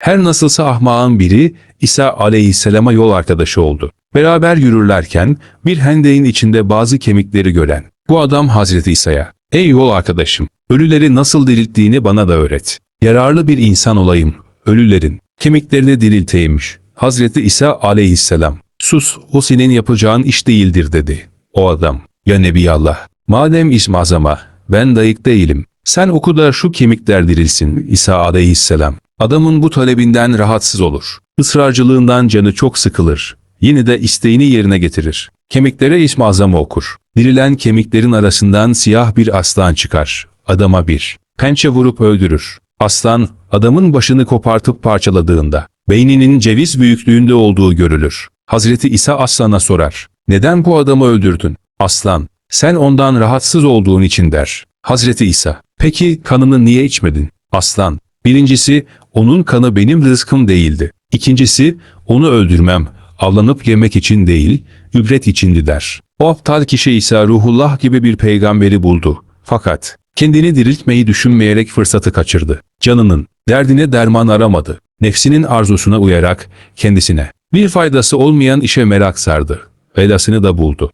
Her nasılsa ahmağın biri İsa aleyhisselama yol arkadaşı oldu. Beraber yürürlerken bir hendeğin içinde bazı kemikleri gören bu adam Hazreti İsa'ya ''Ey yol arkadaşım, ölüleri nasıl dirilttiğini bana da öğret. Yararlı bir insan olayım, ölülerin kemiklerini dirilteymiş.'' Hazreti İsa aleyhisselam ''Sus, o senin yapacağın iş değildir.'' dedi. O adam ''Ya Nebiyallah, madem ism azama, ben dayık değilim. Sen oku da şu kemikler dirilsin.'' İsa aleyhisselam adamın bu talebinden rahatsız olur. Israrcılığından canı çok sıkılır. Yine de isteğini yerine getirir. Kemiklere ism azamı okur. Dirilen kemiklerin arasından siyah bir aslan çıkar. Adama bir pençe vurup öldürür. Aslan, adamın başını kopartıp parçaladığında, beyninin ceviz büyüklüğünde olduğu görülür. Hazreti İsa aslana sorar. Neden bu adamı öldürdün? Aslan, sen ondan rahatsız olduğun için der. Hazreti İsa, peki kanını niye içmedin? Aslan, birincisi, onun kanı benim rızkım değildi. İkincisi, onu öldürmem, avlanıp yemek için değil, ücret içindi der. O aptal kişi ise ruhullah gibi bir peygamberi buldu. Fakat kendini diriltmeyi düşünmeyerek fırsatı kaçırdı. Canının derdine derman aramadı. Nefsinin arzusuna uyarak kendisine bir faydası olmayan işe merak sardı. Belasını da buldu.